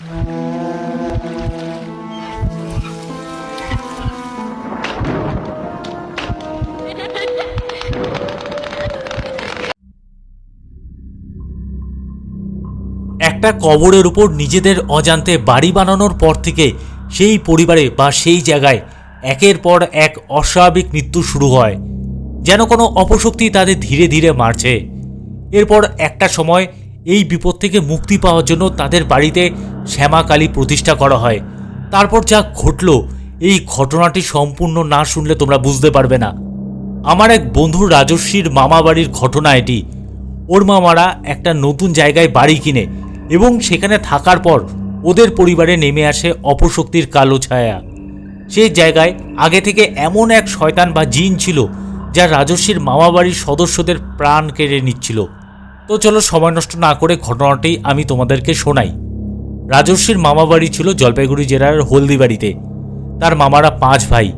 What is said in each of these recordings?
একটা কবরের উপর নিজেদের অজান্তে বাড়ি বানানোর পর থেকে সেই পরিবারে বা সেই জায়গায় একের পর এক অস্বাভাবিক মৃত্যু শুরু হয়। যেন কোনো অপশক্তি তাদের ধীরে ধীরে মারছে। এরপর একটা সময় এই বিপদ থেকে মুক্তি পাওয়ার জন্য তাদের বাড়িতে শ্যামাকালী প্রতিষ্ঠা করা হয়। তারপর যা ঘটলো, এই ঘটনাটি সম্পূর্ণ না শুনলে তোমরা বুঝতে পারবে না। আমার এক বন্ধুর রাজস্বীর মামা বাড়ির ঘটনা এটি। ওর মামারা একটা নতুন জায়গায় বাড়ি কিনে এবং সেখানে থাকার পর ওদের পরিবারে নেমে আসে অপশক্তির কালো ছায়া। সেই জায়গায় আগে থেকে এমন এক শয়তান বা জিন ছিল, যা রাজস্বীর মামা বাড়ির সদস্যদের প্রাণ কেড়ে নিচ্ছিল। তো চলো সময় নষ্ট না করে ঘটনাটি আমি তোমাদেরকে শোনাই। রাজস্বীর মামা বাড়ি ছিল জলপাইগুড়ি জেলার হলদিবাড়িতে। তার মামারা পাঁচ ভাই।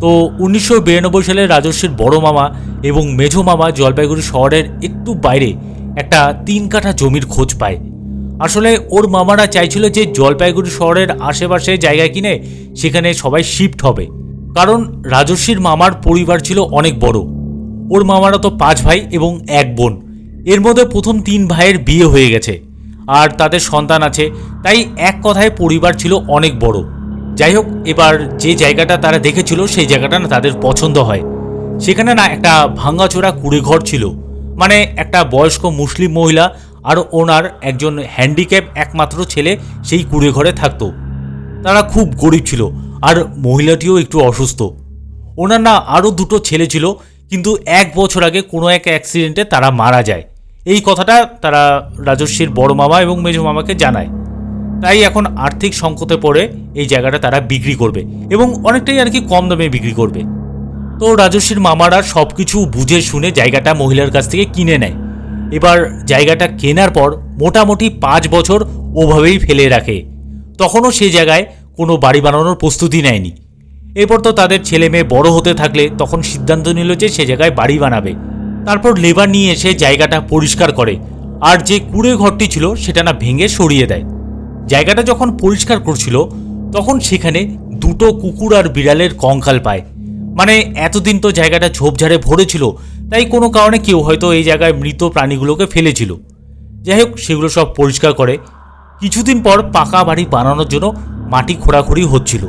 তো উনিশশো বিরানব্বই সালে রাজস্বীর বড় মামা এবং মেঝো মামা জলপাইগুড়ি শহরের একটু বাইরে একটা তিন কাঠা জমির খোঁজ পায়। আসলে ওর মামারা চাইছিল যে জলপাইগুড়ি শহরের আশেপাশে জায়গা কিনে সেখানে সবাই শিফট হবে। কারণ রাজস্বীর মামার পরিবার ছিল অনেক বড়। ওর মামারা তো পাঁচ ভাই এবং এক বোন। এর মধ্যে প্রথম তিন ভাইয়ের বিয়ে হয়ে গেছে। আর তাদের সন্তান আছে, তাই এক কথায় পরিবার ছিল অনেক বড়। যাই হোক, এবার যে জায়গাটা তারা দেখেছিল, সেই জায়গাটা না তাদের পছন্দ হয়। সেখানে না একটা ভাঙ্গাচোরা কুড়ে ঘর ছিল। মানে একটা বয়স্ক মুসলিম মহিলা আর ওনার একজন হ্যান্ডিক্যাপ একমাত্র ছেলে সেই কুড়ে ঘরে থাকতো। তারা খুব গরিব ছিল আর মহিলাটিও একটু অসুস্থ। ওনার না আরও দুটো ছেলে ছিল, কিন্তু এক বছর আগে কোনো এক অ্যাক্সিডেন্টে তারা মারা যায়। এই কথাটা তারা রাজস্বীর বড় মামা এবং মেজ মামাকে জানায়। তাই এখন আর্থিক সংকটে পড়ে এই জায়গাটা তারা বিক্রি করবে এবং অনেকটাই আর কি কম দামে বিক্রি করবে। তো রাজস্বীর মামারা সব কিছু বুঝে শুনে জায়গাটা মহিলার কাছ থেকে কিনে নেয়। এবার জায়গাটা কেনার পর মোটামুটি পাঁচ বছর ওভাবেই ফেলে রাখে। তখনও সে জায়গায় কোনো বাড়ি বানানোর প্রস্তুতি নেয়নি। এরপর তো তাদের ছেলে মেয়ে বড় হতে থাকলে তখন সিদ্ধান্ত নিল যে সে জায়গায় বাড়ি বানাবে। তারপর লেবার নিয়ে এসে জায়গাটা পরিষ্কার করে। আর যে কুড়ে ঘরটি ছিল, সেটা না ভেঙে সরিয়ে দেয়। জায়গাটা যখন পরিষ্কার করছিল, তখন সেখানে দুটো কুকুর আর বিড়ালের কঙ্কাল পায়। মানে এতদিন তো জায়গাটা ঝোপঝাড়ে ভরে ছিল তাই কোনো কারণে কেউ হয়তো এই জায়গায় মৃত প্রাণীগুলোকে ফেলেছিল। যাই হোক, সেগুলো সব পরিষ্কার করে কিছুদিন পর পাকা বাড়ি বানানোর জন্য মাটি খোঁড়াখুড়ি হচ্ছিল।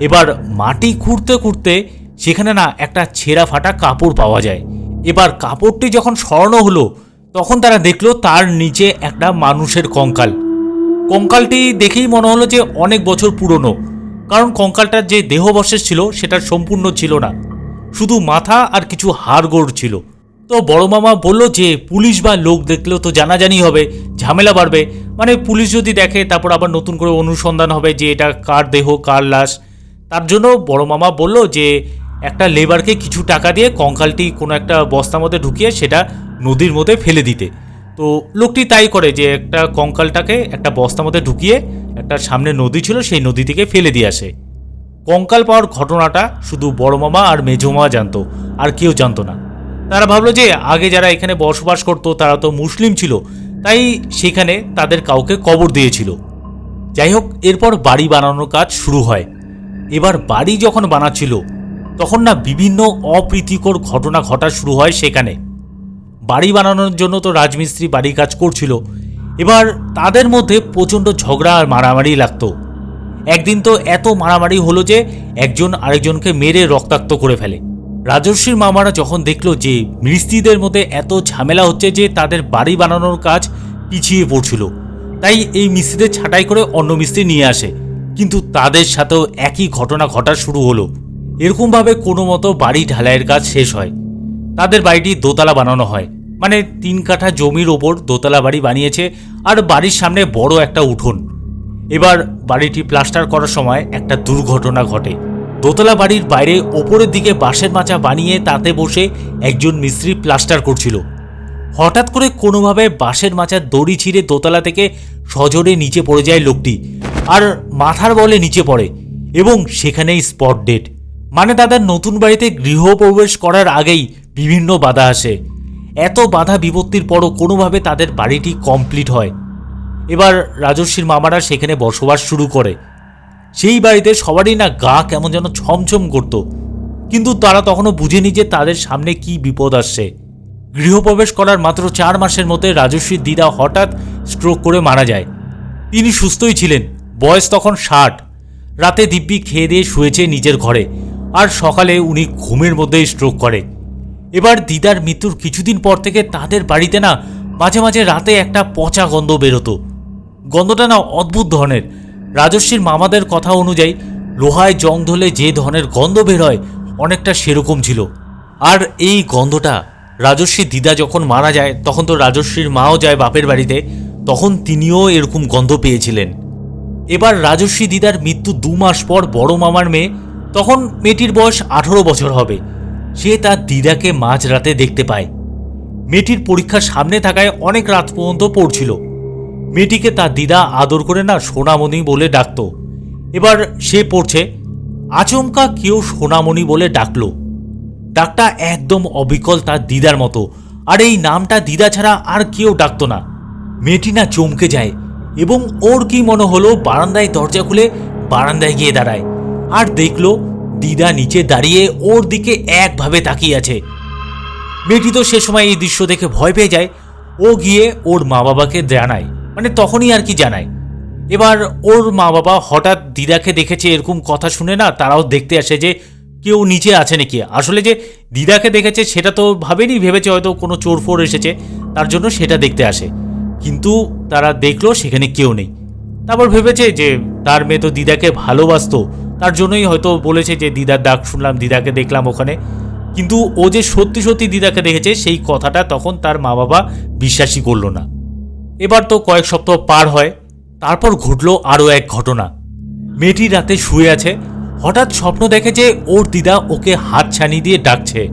এবার মাটি খুঁড়তে খুঁড়তে সেখানে না একটা ছেঁড়া ফাটা কাপড় পাওয়া যায়। এবার কাপড়টি যখন সরানো হলো, তখন তারা দেখল তার নিচে একটা মানুষের কঙ্কাল। কঙ্কালটি দেখেই মনে হলো যে অনেক বছর পুরনো, কারণ কঙ্কালটার যে দেহবশেষ ছিল সেটা সম্পূর্ণ ছিল না। শুধু মাথা আর কিছু হাড়গোড় ছিল। তো বড় মামা বলল যে, পুলিশ বা লোক দেখলেও তো জানাজানি হবে, ঝামেলা বাড়বে। মানে পুলিশ যদি দেখে, তারপর আবার নতুন করে অনুসন্ধান হবে যে এটা কার দেহ, কার লাশ। তার জন্য বড় মামা বলল যে একটা লেবারকে কিছু টাকা দিয়ে কঙ্কালটি কোনো একটা বস্তার মধ্যে ঢুকিয়ে সেটা নদীর মধ্যে ফেলে দিতে। তো লোকটি তাই করে যে একটা কঙ্কালটাকে একটা বস্তার মধ্যে ঢুকিয়ে একটা সামনে নদী ছিল, সেই নদী থেকে ফেলে দিয়ে আসে। কঙ্কাল পাওয়ার ঘটনাটা শুধু বড় মামা আর মেজো মামা জানতো, আর কেউ জানতো না। তারা ভাবলো যে আগে যারা এখানে বসবাস করতো, তারা তো মুসলিম ছিল, তাই সেখানে তাদের কাউকে কবর দিয়েছিল। যাই হোক, এরপর বাড়ি বানানোর কাজ শুরু হয়। এবার বাড়ি যখন বানাচ্ছিল তখন না বিভিন্ন অপ্রীতিকর ঘটনা ঘটা শুরু হয় সেখানে। বাড়ি বানানোর জন্য তো রাজমিস্ত্রি বাড়ির কাজ করছিল। এবার তাদের মধ্যে প্রচণ্ড ঝগড়া আর মারামারি লাগতো। একদিন তো এত মারামারি হলো যে একজন আরেকজনকে মেরে রক্তাক্ত করে ফেলে। রাজস্বীর মামারা যখন দেখল যে মিস্ত্রিদের মধ্যে এত ঝামেলা হচ্ছে যে তাদের বাড়ি বানানোর কাজ পিছিয়ে পড়ছিল, তাই এই মিস্ত্রিদের ছাঁটাই করে অন্য মিস্ত্রি নিয়ে আসে। কিন্তু তাদের সাথেও একই ঘটনা ঘটা শুরু হলো। এরকমভাবে কোনো মতো বাড়ি ঢালাইয়ের কাজ শেষ হয়। তাদের বাড়িটি দোতলা বানানো হয়। মানে তিন কাঠা জমির ওপর দোতলা বাড়ি বানিয়েছে আর বাড়ির সামনে বড় একটা উঠোন। এবার বাড়িটি প্লাস্টার করার সময় একটা দুর্ঘটনা ঘটে। দোতলা বাড়ির বাইরে ওপরের দিকে বাঁশের মাচা বানিয়ে তাতে বসে একজন মিস্ত্রি প্লাস্টার করছিল। হঠাৎ করে কোনোভাবে বাঁশের মাচার দড়ি ছিঁড়ে দোতলা থেকে সজোরে নিচে পড়ে যায় লোকটি। আর মাথার বলে নিচে পড়ে এবং সেখানেই স্পট ডেট। মানে তাদের নতুন বাড়িতে গৃহপ্রবেশ করার আগেই বিভিন্ন বাধা আসে। এত বাধা বিপত্তির পরও কোনোভাবে তাদের বাড়িটি কমপ্লিট হয়। এবার রাজস্বীর মামারা সেখানে বসবাস শুরু করে। সেই বাড়িতে সবারই না গা কেমন যেন ছমছম করত। কিন্তু তারা তখনও বুঝেনি যে তাদের সামনে কি বিপদ আসছে। গৃহপ্রবেশ করার মাত্র চার মাসের মধ্যে রাজস্বীর দিদা হঠাৎ স্ট্রোক করে মারা যায়। তিনি সুস্থই ছিলেন, বয়স তখন ষাট। রাতে দিব্যি খেয়ে দিয়ে শুয়েছে নিজের ঘরে। আর সকালে উনি ঘুমের মধ্যেই স্ট্রোক করে। এবার দিদার মৃত্যুর কিছুদিন পর থেকে তাদের বাড়িতে না মাঝে মাঝে রাতে একটা পচা গন্ধ বেরোতো। গন্ধটা না অদ্ভুত ধরনের। রাজস্বীর মামাদের কথা অনুযায়ী লোহায় জং ধরলে যে ধরনের গন্ধ বের হয়, অনেকটা সেরকম ছিল। আর এই গন্ধটা রাজস্বী দিদা যখন মারা যায়, তখন তো রাজস্বীর মাও যায় বাপের বাড়িতে, তখন তিনিও এরকম গন্ধ পেয়েছিলেন। এবার রাজস্বী দিদার মৃত্যু দু মাস পর বড় মামার মেয়ে তখন মেয়েটির বয়স আঠারো বছর হবে। সে তার দিদাকে মাঝরাতে দেখতে পায়। মেয়েটির পরীক্ষার সামনে থাকায় অনেক রাত পর্যন্ত পড়ছিল। মেয়েটিকে তার দিদা আদর করে না সোনামণি বলে ডাকত। এবার সে পড়ছে, আচমকা কেউ সোনামণি বলে ডাকল। ডাকটা একদম অবিকল তার দিদার মতো, আর এই নামটা দিদা ছাড়া আর কেউ ডাকতো না। মেয়েটি না চমকে যায়, এবং ওর কি মনে হলো বারান্দায় দরজা খুলে বারান্দায় গিয়ে দাঁড়ায়। আর দেখল দিদা নিচে দাঁড়িয়ে ওর দিকে একভাবে তাকিয়ে আছে। মেয়েটি তো সে সময় এই দৃশ্য দেখে ভয় পেয়ে যায়। ও গিয়ে ওর মা বাবাকে জানায়। মানে তখনই আর কি জানায়। এবার ওর মা বাবা হঠাৎ দিদাকে দেখেছে, এরকম কথা শুনে না তারাও দেখতে আসে যে কেউ নিচে আছে নাকি। আসলে যে দিদাকে দেখেছে সেটা তো ভাবেনি, ভেবেছে হয়তো কোনো চোর ফোর এসেছে, তার জন্য সেটা দেখতে আসে। কিন্তু তারা দেখল সেখানে কেউ নেই। তারপর ভেবেছে যে তার মেয়ে তো দিদাকে ভালোবাসতো। তার জন্যই হয়তো বলেছে যে দিদার ডাক শুনলাম, দিদাকে দেখলাম ওখানে। কিন্তু ও যে সত্যি সত্যি দিদাকে দেখেছে, সেই কথাটা তখন তার মা বাবা বিশ্বাসই করল না। এবার তো কয়েক সপ্তাহ পার হয়, তারপর ঘটল আরও এক ঘটনা। মেয়েটি রাতে শুয়ে আছে, হঠাৎ স্বপ্ন দেখে যে ওর দিদা ওকে হাত ছানি দিয়ে ডাকছে।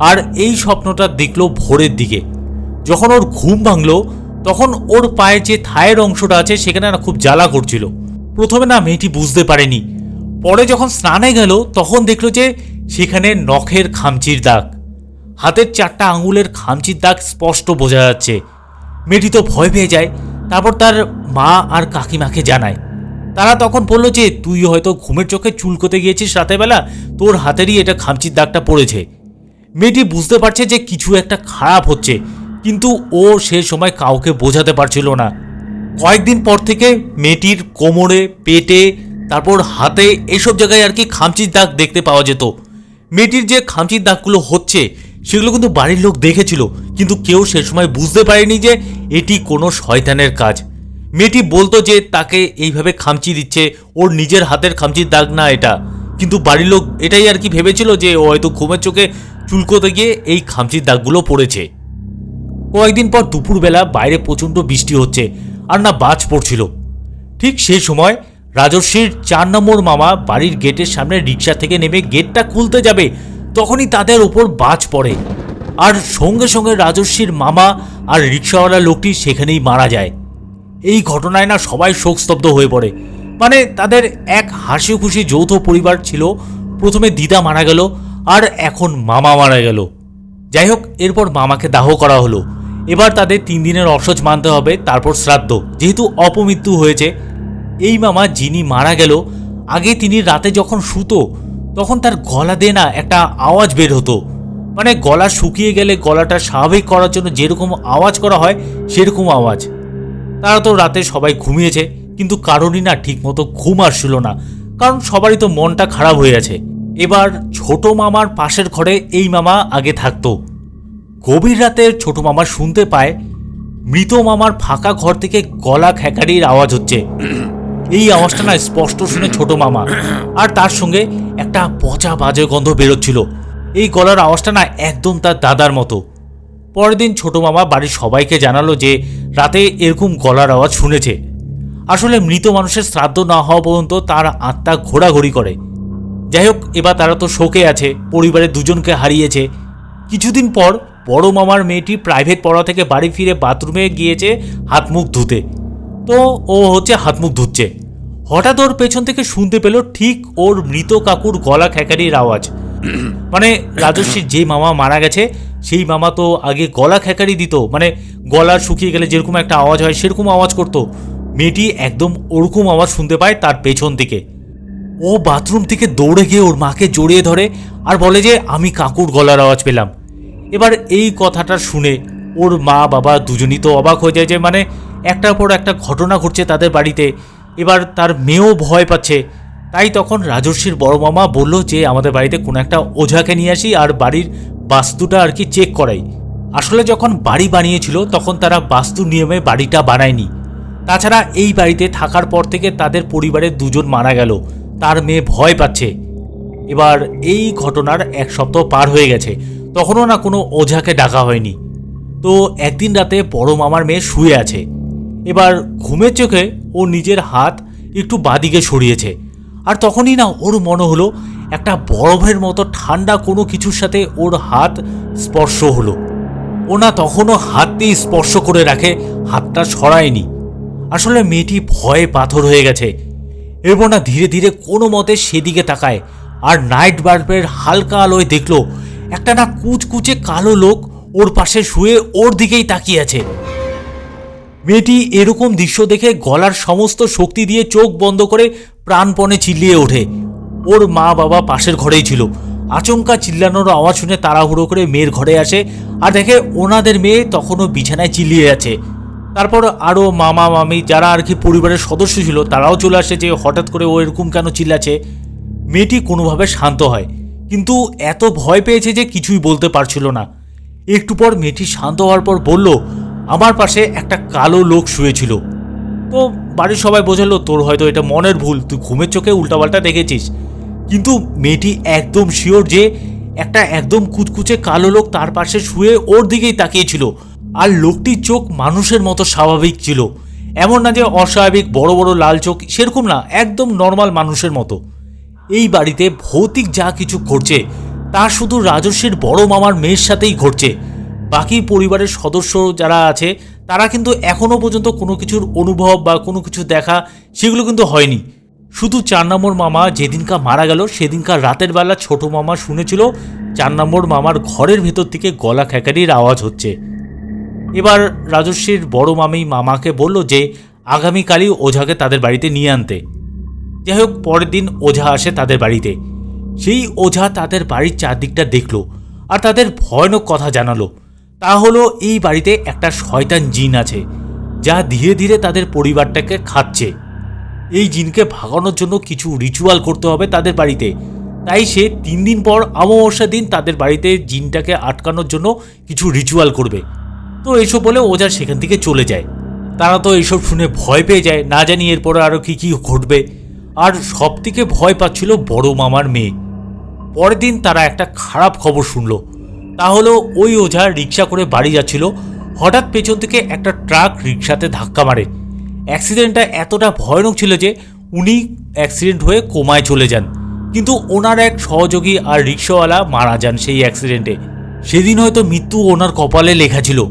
আর এই স্বপ্নটা দেখল ভোরের দিকে। যখন ওর ঘুম ভাঙলো, তখন ওর পায়ের যে থায়ের অংশটা আছে, সেখানে না খুব জ্বালা করছিল। প্রথমে না মেয়েটি বুঝতে পারেনি পরে যখন স্নানে গেল, তখন দেখল যে সেখানে নখের খামচির দাগ। হাতের চারটা আঙুলের খামচির দাগ স্পষ্ট বোঝা যাচ্ছে। মেয়েটি তো ভয় পেয়ে যায়। তারপর তার মা আর কাকিমাকে জানায়। তারা তখন বলল যে, তুই হয়তো ঘুমের চোখে চুলকোতে গিয়েছিস রাতেবেলা। তোর হাতেরই এটা খামচির দাগটা পড়েছে। মেয়েটি বুঝতে পারছে যে কিছু একটা খারাপ হচ্ছে, কিন্তু ও সে সময় কাউকে বোঝাতে পারছিল না। কয়েকদিন পর থেকে মেয়েটির কোমরে, পেটে তারপর হাতে এসব জায়গায় আর কি খামচির দাগ দেখতে পাওয়া যেত। মেয়েটির যে খামচির দাগগুলো হচ্ছে, সেগুলো কিন্তু বাড়ির লোক দেখেছিল, কিন্তু কেউ সে সময় বুঝতে পারেনি যে এটি কোনো শয়তানের কাজ। মেয়েটি বলতো যে তাকে এইভাবে খামচি দিচ্ছে, ওর নিজের হাতের খামচির দাগ না এটা। কিন্তু বাড়ির লোক এটাই আর কি ভেবেছিল যে ও হয়তো ঘুমের চোখে চুলকোতে গিয়ে এই খামচির দাগগুলো পড়েছে। কয়েকদিন পর দুপুরবেলা বাইরে প্রচণ্ড বৃষ্টি হচ্ছে, আর না বাজ পড়ছিল। ঠিক সেই সময় রাজস্বীর চার নম্বর মামা বাড়ির গেটের সামনে রিক্সা থেকে নেমে গেটটা খুলতে যাবে, তখনই তাদের ওপর বাজ পড়ে। আর সঙ্গে সঙ্গে রাজস্বীর মামা আর রিক্সাওয়ালা লোকটি সেখানেই মারা যায়। এই ঘটনায় না সবাই শোকস্তব্ধ হয়ে পড়ে। মানে তাদের এক হাসি খুশি যৌথ পরিবার ছিল, প্রথমে দিদা মারা গেল আর এখন মামা মারা গেল। যাই হোক, এরপর মামাকে দাহ করা হলো। এবার তাদের তিন দিনের অসহ্য মানতে হবে, তারপর শ্রাদ্ধ। যেহেতু অপমৃত্যু হয়েছে এই মামা যিনি মারা গেল, আগে তিনি রাতে যখন শুতো, তখন তার গলা দিয়ে না একটা আওয়াজ বের হতো। মানে গলা শুকিয়ে গেলে গলাটা স্বাভাবিক করার জন্য যেরকম আওয়াজ করা হয়, সেরকম আওয়াজ। তারা তো রাতে সবাই ঘুমিয়েছে, কিন্তু কারোরই না ঠিকমতো ঘুম আসছিল না, কারণ সবারই তো মনটা খারাপ হয়ে আছে এবার ছোট মামার পাশের ঘরে এই মামা আগে থাকতো। গভীর রাতে ছোট মামা শুনতে পায়, মৃত মামার ফাঁকা ঘর থেকে গলা খেকারির আওয়াজ হচ্ছে। এই আওয়াজটা না স্পষ্ট শুনে ছোট মামা আর তার সঙ্গে একটা পচা বাজে গন্ধ বেরোচ্ছিল। এই গলার আওয়াজটা না একদম তার দাদার মতো। পরের দিন ছোট মামা বাড়ির সবাইকে জানালো যে রাতে এরকম গলার আওয়াজ শুনেছে। আসলে মৃত মানুষের শ্রাদ্ধ না হওয়া পর্যন্ত তার আত্মা ঘোরাঘুরি করে। যাই হোক, এবার তারা তো শোকে আছে, পরিবারের দুজনকে হারিয়েছে। কিছুদিন পর বড় মামার মেয়েটি প্রাইভেট পড়া থেকে বাড়ি ফিরে বাথরুমে গিয়েছে হাত মুখ ধুতে। তো ও হচ্ছে হাত মুখ ধুচ্ছে। হঠাৎ ওর পেছন থেকে শুনতে পেল ঠিক ওর মৃত কাকুর গলা খেকারির আওয়াজ। মানে রাজস্বীর যে মামা মারা গেছে, সেই মামা তো আগে গলা খেকারি দিত মানে গলা শুকিয়ে গেলে যেরকম একটা আওয়াজ হয় সেরকম আওয়াজ করতো। মেয়েটি একদম ওরকম আওয়াজ শুনতে পায় তার পেছন থেকে ও বাথরুম থেকে দৌড়ে গিয়ে ওর মাকে জড়িয়ে ধরে আর বলে যে, আমি কাকুর গলার আওয়াজ পেলাম। এবার এই কথাটা শুনে ওর মা বাবা দুজনই তো অবাক হয়ে যায় যে মানে একটার পর একটা ঘটনা ঘটছে তাদের বাড়িতে। এবার তার মেয়েও ভয় পাচ্ছে। তাই তখন রাজর্ষির বড় মামা বলল যে, আমাদের বাড়িতে কোনো একটা ওঝাকে নিয়ে আসি আর বাড়ির বাস্তুটা আর কি চেক করাই। আসলে যখন বাড়ি বানিয়েছিল, তখন তারা বাস্তু নিয়মে বাড়িটা বানায়নি। তাছাড়া এই বাড়িতে থাকার পর থেকে তাদের পরিবারের দুজন মারা গেল। তার মেয়ে ভয় পাচ্ছে। এবার এই ঘটনার এক সপ্তাহ পার হয়ে গেছে। তখনও না কোনো ওঝাকে ডাকা হয়নি। তো একদিন রাতে বড় মামার মেয়ে শুয়ে আছে। এবার ঘুমের চোখে ও নিজের হাত একটু বাদিকে সরিয়েছে। আর তখনই না ওর মনে হলো একটা বরফের মতো ঠান্ডা কোনো কিছুর সাথে ওর হাত স্পর্শ হলো। ও না তখনও হাত দিয়ে স্পর্শ করে রাখে, হাতটা সরায়নি। আসলে মেয়েটি ভয়ে পাথর হয়ে গেছে। এরপর না ধীরে ধীরে কোনো মতে সেদিকে তাকায়। আর নাইট বাল্বের হালকা আলোয় দেখল, একটা না কুচকুচে কালো লোক ওর পাশে শুয়ে ওর দিকেই তাকিয়ে আছে। মেয়েটি এরকম দৃশ্য দেখে গলার সমস্ত শক্তি দিয়ে চোখ বন্ধ করে প্রাণপণে চিল্লিয়ে ওঠে। ওর মা বাবা পাশের ঘরেই ছিল। আচমকা চিল্লানোর আওয়াজ শুনে তাড়াহুড়ো করে মেয়ের ঘরে আসে আর দেখে ওনাদের মেয়ে তখনও বিছানায় চিল্লিয়ে আছে। তারপর আরও মামা, মামি যারা আর কি পরিবারের সদস্য ছিল তারাও চলে আসে যে হঠাৎ করে ও এরকম কেন চিল্লাচ্ছে। মেয়েটি কোনোভাবে শান্ত হয়, কিন্তু এত ভয় পেয়েছে যে কিছুই বলতে পারছিল না। একটু পর মেয়েটি শান্ত হওয়ার পর বলল আমার পাশে একটা কালো লোক শুয়েছিল। তো বাড়ির সবাই বোঝালো, তোর হয়তো এটা মনের ভুল, তুই ঘুমের চোখে উল্টাপাল্টা দেখেছিস। কিন্তু মেয়েটি একদম শিওর যে একটা একদম কুচকুচে কালো লোক তার পাশে শুয়ে ওর দিকেই তাকিয়েছিল। আর লোকটির চোখ মানুষের মতো স্বাভাবিক ছিল। এমন না যে অস্বাভাবিক, বড় বড় লাল চোখ, সেরকম না, একদম নর্মাল মানুষের মতো। এই বাড়িতে ভৌতিক যা কিছু ঘটছে, তা শুধু রাজস্বীর বড় মামার মেয়ের সাথেই ঘটছে। বাকি পরিবারের সদস্য যারা আছে, তারা কিন্তু এখনও পর্যন্ত কোনো কিছুর অনুভব বা কোনো কিছু দেখা সেগুলো কিন্তু হয়নি। শুধু চার নম্বর মামা যেদিনকা মারা গেল সেদিনকার রাতের বেলা ছোট মামা শুনেছিল চার নম্বর মামার ঘরের ভেতর থেকে গলা খেকারির আওয়াজ হচ্ছে। এবার রাজস্বীর বড় মামি মামাকে বলল যে, আগামীকালই ওঝাকে তাদের বাড়িতে নিয়ে আনতে। যাই হোক পরের দিন ওঝা আসে তাদের বাড়িতে। সেই ওঝা তাদের বাড়ির চারদিকটা দেখল আর তাদের ভয়ানক কথা জানালো। তা হলো এই বাড়িতে একটা শয়তান জিন আছে, যা ধীরে ধীরে তাদের পরিবারটাকে খাচ্ছে। এই জিনকে ভাগানোর জন্য কিছু রিচুয়াল করতে হবে তাদের বাড়িতে। তাই সে তিন দিন পর অমাবস্যা দিন তাদের বাড়িতে জিনটাকে আটকানোর জন্য কিছু রিচুয়াল করবে। তো এইসব বলে ওঝা সেখান থেকে চলে যায়। তারা তো এইসব শুনে ভয় পেয়ে যায়, না জানি এরপরে আরও কী কী ঘটবে। আর সব থেকে ভয় পাচ্ছিল বড় মামার মেয়ে। পরের দিন তারা একটা খারাপ খবর শুনলো। তা হলো ওই ওঝা রিক্সা করে বাড়ি যাচ্ছিল। হঠাৎ পেছন থেকে একটা ট্রাক রিক্সাতে ধাক্কা মারে। অ্যাক্সিডেন্টটা এতটা ভয়ানক ছিল যে উনি অ্যাক্সিডেন্ট হয়ে কোমায় চলে যান। কিন্তু ওনার এক সহযোগী আর রিক্সাওয়ালা মারা যান সেই অ্যাক্সিডেন্টে। সেদিন হয়তো মৃত্যু ওনার কপালে লেখা ছিল।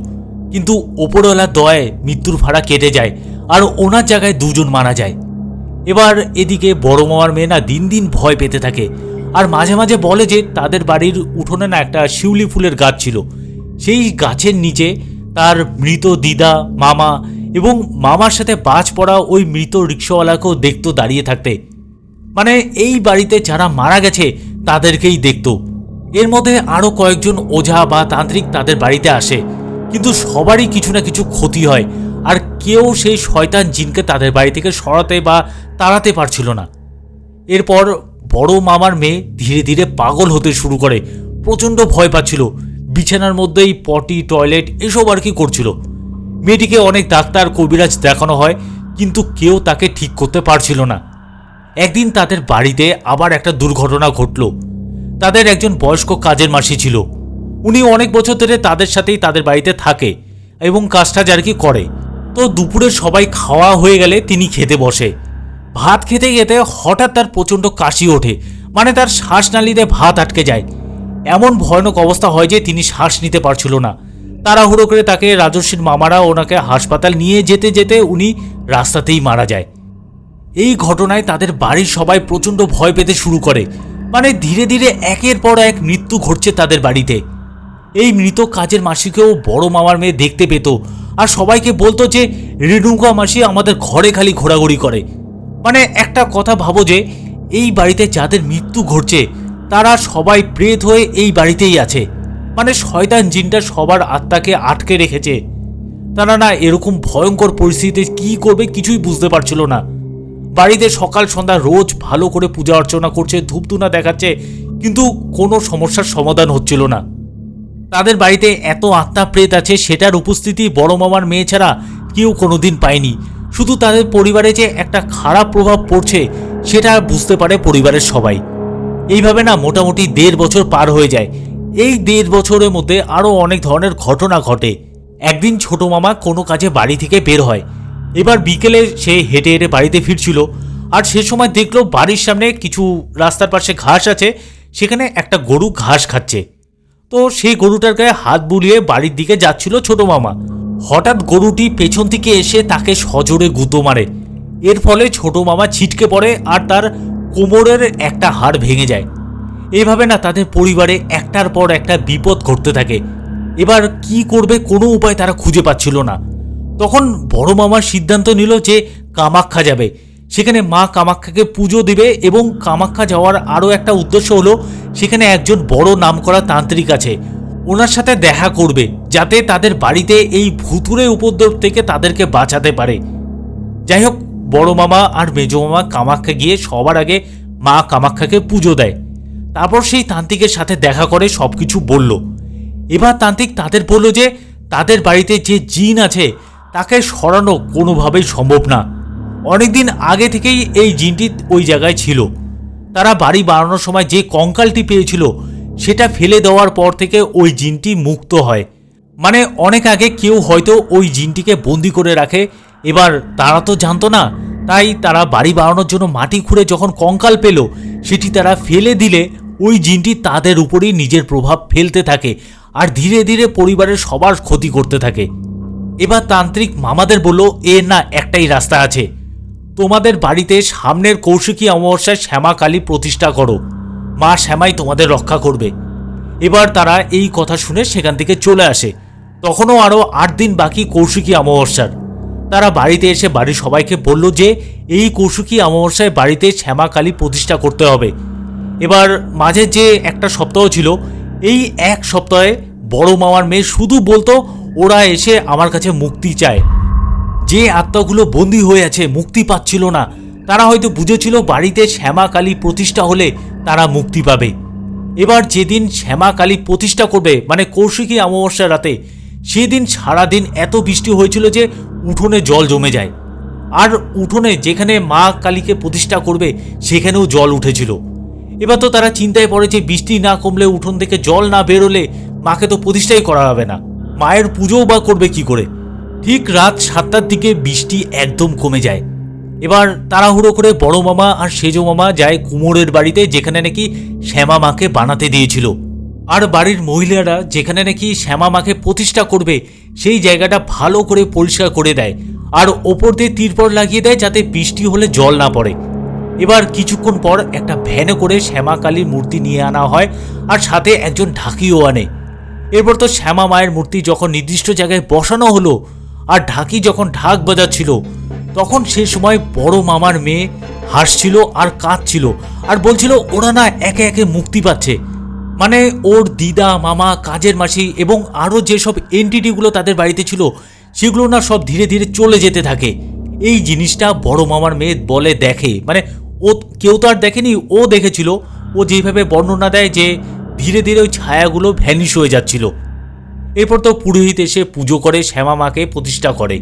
কিন্তু ওপরওয়ালা দয়ায় মৃত্যুর ভাড়া কেটে যায় আর ওনার জায়গায় দুজন মারা যায়। এবার এদিকে বড় মামার মেয়ে না দিন দিন ভয় পেতে থাকে। আর মাঝে মাঝে বলে যে তাদের বাড়ির উঠোনে না একটা শিউলি ফুলের গাছ ছিল। সেই গাছের নিচে তার মৃত দিদা, মামা এবং মামার সাথে বাজ পড়া ওই মৃত রিক্সাওয়ালাকেও দেখতো দাঁড়িয়ে থাকতে। মানে এই বাড়িতে যারা মারা গেছে তাদেরকেই দেখতো। এর মধ্যে আরও কয়েকজন ওঝা বা তান্ত্রিক তাদের বাড়িতে আসে। কিন্তু সবারই কিছু না কিছু ক্ষতি হয় আর কেউ সেই শয়তান জিনকে তাদের বাড়ি থেকে সরাতে বা তাড়াতে পারছিল না। এরপর বড় মামার মেয়ে ধীরে ধীরে পাগল হতে শুরু করে। প্রচণ্ড ভয় পাচ্ছিল। বিছানার মধ্যেই পটি, টয়লেট, এসব আর কি করছিল। মেয়েটিকে অনেক ডাক্তার, কবিরাজ দেখানো হয়, কিন্তু কেউ তাকে ঠিক করতে পারছিল না। একদিন তাদের বাড়িতে আবার একটা দুর্ঘটনা ঘটল। তাদের একজন বয়স্ক কাজের মাসি ছিল। উনি অনেক বছর ধরে তাদের সাথেই তাদের বাড়িতে থাকে এবং কাজটা আর কি করে। তো দুপুরে সবাই খাওয়া হয়ে গেলে তিনি খেতে বসে। ভাত খেতে খেতে হঠাৎ তার প্রচণ্ড কাশি ওঠে মানে তার শ্বাসনালীতে ভাত আটকে যায়। এমন ভয়ানক অবস্থা হয় যে তিনি শ্বাস নিতে পারছিল না। তাড়াহুড়ো করে তাকে রাজস্বীর মামারা ওনাকে হাসপাতাল নিয়ে যেতে যেতে উনি রাস্তাতেই মারা যায়। এই ঘটনায় তাদের বাড়ির সবাই প্রচণ্ড ভয় পেতে শুরু করে মানে ধীরে ধীরে একের পর এক মৃত্যু ঘটছে তাদের বাড়িতে। এই মৃত কাজের মাসিকেও বড় মামার মেয়ে দেখতে পেত, আর সবাইকে বলতো যে রেণুকা মাসি আমাদের ঘরে খালি ঘোরাঘুরি করে। মানে একটা কথা ভাবো যে, এই বাড়িতে যাদের মৃত্যু ঘটছে, তারা সবাই প্রেত হয়ে এই বাড়িতেই আছে। মানে শয়তান জিনটা সবার আত্মাকে আটকে রেখেছে। তারা না এরকম ভয়ঙ্কর পরিস্থিতিতে কি করবে কিছুই বুঝতে পারছিল না। বাড়িতে সকাল, সন্ধ্যা রোজ ভালো করে পূজা অর্চনা করছে, ধূপধুনা দেখাচ্ছে, কিন্তু কোনো সমস্যার সমাধান হচ্ছিল না। তাদের বাড়িতে এত আত্মা প্রেত আছে, সেটার উপস্থিতি বড় মামার মেয়ে ছাড়া কেউ কোনোদিন পায়নি। শুধু তাদের পরিবারে যে একটা খারাপ প্রভাব পড়ছে, সেটা বুঝতে পারে পরিবারের সবাই। এইভাবে না মোটামুটি দেড় বছর পার হয়ে যায়। এই দেড় বছরের মধ্যে আরও অনেক ধরনের ঘটনা ঘটে। একদিন ছোট মামা কোনো কাজে বাড়ি থেকে বের হয়। এবার বিকেলে সে হেঁটে হেঁটে বাড়িতে ফিরছিল। আর সে সময় দেখল বাড়ির সামনে কিছু রাস্তার পাশে ঘাস আছে, সেখানে একটা গরু ঘাস খাচ্ছে। তো সেই গরুটার গায়ে হাত বুলিয়ে বাড়ির দিকে যাচ্ছিল ছোট মামা। হঠাৎ গরুটি পেছন থেকে এসে তাকে সজোরে গুঁতো মারে। এর ফলে ছোট মামা ছিটকে পড়ে আর তার কোমরের একটা হাড় ভেঙে যায়। এভাবে না তাদের পরিবারে একটার পর একটা বিপদ ঘটতে থাকে। এবার কি করবে কোনো উপায় তারা খুঁজে পাচ্ছিল না। তখন বড় মামার সিদ্ধান্ত নিল যে কামাখ্যা যাবে। সেখানে মা কামাখ্যাকে পুজো দেবে এবং কামাখ্যা যাওয়ার আরও একটা উদ্দেশ্য হলো, সেখানে একজন বড় নামকরা তান্ত্রিক আছে। ওনার সাথে দেখা করবে, যাতে তাদের বাড়িতে এই ভুতুরে উপদ্রব থেকে তাদেরকে বাঁচাতে পারে। যাই হোক, বড় মামা আর মেজো মামা কামাখ্যা গিয়ে সবার আগে মা কামাখ্যাকে পুজো দেয়। তারপর সেই তান্ত্রিকের সাথে দেখা করে সব কিছু বলল। এবার তান্ত্রিক তাদের বলল যে, তাদের বাড়িতে যে জিন আছে, তাকে সরানো কোনোভাবেই সম্ভব না। অনেকদিন আগে থেকেই এই জিনটি ওই জায়গায় ছিল। তারা বাড়ি বানানোর সময় যে কঙ্কালটি পেয়েছিল সেটা ফেলে দেওয়ার পর থেকে ওই জিনটি মুক্ত হয়। মানে অনেক আগে কেউ হয়তো ওই জিনটিকে বন্দি করে রাখে। এবার তারা তো জানতো না। তাই তারা বাড়ি বানানোর জন্য মাটি খুঁড়ে যখন কঙ্কাল পেল, সেটি তারা ফেলে দিলে ওই জিনটি তাদের উপরেই নিজের প্রভাব ফেলতে থাকে আর ধীরে ধীরে পরিবারের সবার ক্ষতি করতে থাকে। এবার তান্ত্রিক মামাদের বলল, এ না, একটাই রাস্তা আছে। তোমাদের বাড়িতে সামনের কৌশিকী অমাবস্যায় শ্যামা কালী প্রতিষ্ঠা করো। মা শ্যামাই তোমাদের রক্ষা করবে। এবার তারা এই কথা শুনে সেখান থেকে চলে আসে। তখনও আরও আট দিন বাকি কৌশিকী অমাবস্যার। তারা বাড়িতে এসে বাড়ির সবাইকে বলল যে, এই কৌশিকী অমাবস্যায় বাড়িতে শ্যামা কালী প্রতিষ্ঠা করতে হবে। এবার মাঝে যে একটা সপ্তাহ ছিল, এই এক সপ্তাহে বড় মামার মেয়ে শুধু বলতো, ওরা এসে আমার কাছে মুক্তি চায়। যে আত্মাগুলো বন্দি হয়ে আছে, মুক্তি পাচ্ছিল না। তারা হয়তো বুঝেছিল বাড়িতে শ্যামা কালী প্রতিষ্ঠা হলে তারা মুক্তি পাবে। এবার যেদিন শ্যামা কালী প্রতিষ্ঠা করবে মানে কৌশিকী অমাবস্যার রাতে, সেদিন সারাদিন এত বৃষ্টি হয়েছিল যে উঠোনে জল জমে যায়। আর উঠোনে যেখানে মা কালীকে প্রতিষ্ঠা করবে, সেখানেও জল উঠেছিল। এবার তো তারা চিন্তায় পড়ে যে বৃষ্টি না কমলে উঠোন থেকে জল না বেরোলে মাকে তো প্রতিষ্ঠাই করা হবে না। মায়ের পুজোও বা করবে কি করে? ঠিক রাত সাতটার দিকে বৃষ্টি একদম কমে যায়। এবার তাড়াহুড়ো করে বড় মামা আর সেজো মামা যায় কুমোরের বাড়িতে, যেখানে নাকি শ্যামা মাকে বানাতে দিয়েছিল। আর বাড়ির মহিলারা যেখানে নাকি শ্যামা মাকে প্রতিষ্ঠা করবে, সেই জায়গাটা ভালো করে পরিষ্কার করে দেয়। আর ওপর দিয়ে তিরপর লাগিয়ে দেয় যাতে বৃষ্টি হলে জল না পড়ে। এবার কিছুক্ষণ পর একটা ভ্যানে করে শ্যামা কালীর মূর্তি নিয়ে আনা হয় আর সাথে একজন ঢাকিও আনে। এরপর তো শ্যামা মায়ের মূর্তি যখন নির্দিষ্ট জায়গায় বসানো হলো, আর ঢাকি যখন ঢাক বাজাচ্ছিল তখন সে সময় বড় মামার মেয়ে হাসছিল আর কাঁদছিল আর বলছিল, ওরা না একে একে মুক্তি পাচ্ছে। মানে ওর দিদা, মামা, কাজের মাসি এবং আরও যেসব এন্টিটিগুলো তাদের বাড়িতে ছিল, সেগুলো না সব ধীরে ধীরে চলে যেতে থাকে। এই জিনিসটা বড় মামার মেয়ে বলে দেখে। মানে ও, কেউ তো আর দেখেনি, ও দেখেছিল। ও যেভাবে বর্ণনা দেয় যে ধীরে ধীরে ওই ছায়াগুলো ভ্যানিশ হয়ে যাচ্ছিল। এরপর তো পুরোহিত এসে পুজো করে শ্যামা মাকে প্রতিষ্ঠা করে।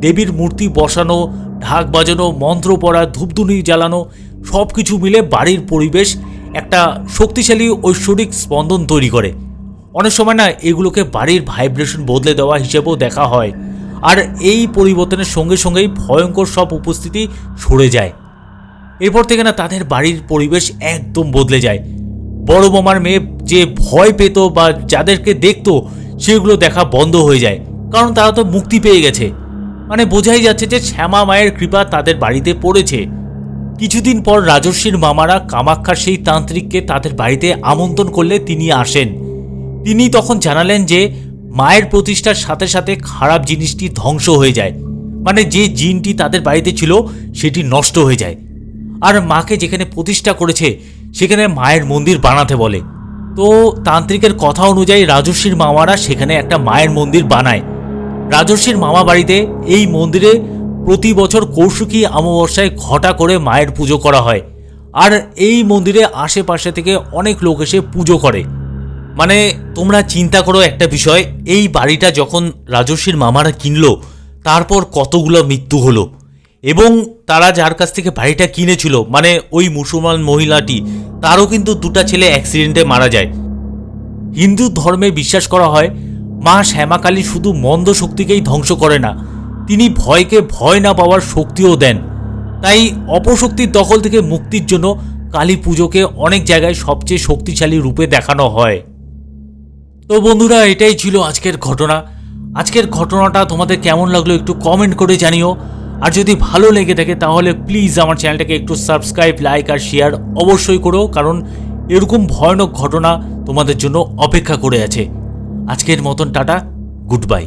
দেবীর মূর্তি বসানো, ঢাক বাজানো, মন্ত্র পড়া, ধূপধুনি জ্বালানো সব কিছু মিলে বাড়ির পরিবেশ একটা শক্তিশালী ঐশ্বরিক স্পন্দন তৈরি করে। অনেক সময় না এগুলোকে বাড়ির ভাইব্রেশন বদলে দেওয়া হিসেবেও দেখা হয়। আর এই পরিবর্তনের সঙ্গে সঙ্গেই ভয়ঙ্কর সব উপস্থিতি সরে যায়। এরপর থেকে না তাদের বাড়ির পরিবেশ একদম বদলে যায়। বড় মামার মেয়ে যে ভয় পেত বা যাদেরকে দেখতো, সেগুলো দেখা বন্ধ হয়ে যায়। কারণ তারা তো মুক্তি পেয়ে গেছে। মানে বোঝাই যাচ্ছে যে শ্যামা মায়ের কৃপা তাদের বাড়িতে পড়েছে। কিছুদিন পর রাজস্বীর মামারা কামাক্ষার সেই তান্ত্রিককে তাদের বাড়িতে আমন্ত্রণ করলে তিনি আসেন। তিনি তখন জানালেন যে মায়ের প্রতিষ্ঠার সাথে সাথে খারাপ জিনিসটি ধ্বংস হয়ে যায়। মানে যে জিনটি তাদের বাড়িতে ছিল, সেটি নষ্ট হয়ে যায়। আর মাকে যেখানে প্রতিষ্ঠা করেছে, সেখানে মায়ের মন্দির বানাতে বলে। তো তান্ত্রিকের কথা অনুযায়ী রাজস্বীর মামারা সেখানে একটা মায়ের মন্দির বানায়। রাজস্বীর মামা বাড়িতে এই মন্দিরে প্রতি বছর কৌশিকী অমাবস্যায় ঘটা করে মায়ের পুজো করা হয়। আর এই মন্দিরে আশেপাশে থেকে অনেক লোক এসে পুজো করে। মানে তোমরা চিন্তা করো একটা বিষয়, এই বাড়িটা যখন রাজস্বীর মামারা কিনল, তারপর কতগুলো মৃত্যু হলো। এবং তারা যার কাছ থেকে বাড়িটা কিনেছিল মানে ওই মুসলমান মহিলাটি, তারও কিন্তু দুটা ছেলে অ্যাক্সিডেন্টে মারা যায়। হিন্দু ধর্মে বিশ্বাস করা হয় মা শ্যামাকালী শুধু মন্দ শক্তিকেই ধ্বংস করে না, তিনি ভয়কে ভয় না পাওয়ার শক্তিও দেন। তাই অপশক্তির দখল থেকে মুক্তির জন্য কালী পুজোকে অনেক জায়গায় সবচেয়ে শক্তিশালী রূপে দেখানো হয়। তো বন্ধুরা, এটাই ছিল আজকের ঘটনা। আজকের ঘটনাটা তোমাদের কেমন লাগল একটু কমেন্ট করে জানিও। আর যদি ভালো লেগে থাকে তাহলে প্লিজ আমার চ্যানেলটাকে একটু সাবস্ক্রাইব লাইক আর শেয়ার অবশ্যই করো, কারণ এরকম ভয়ানক ঘটনা তোমাদের জন্য অপেক্ষা করে আছে। আজকের মতন টাটা গুড বাই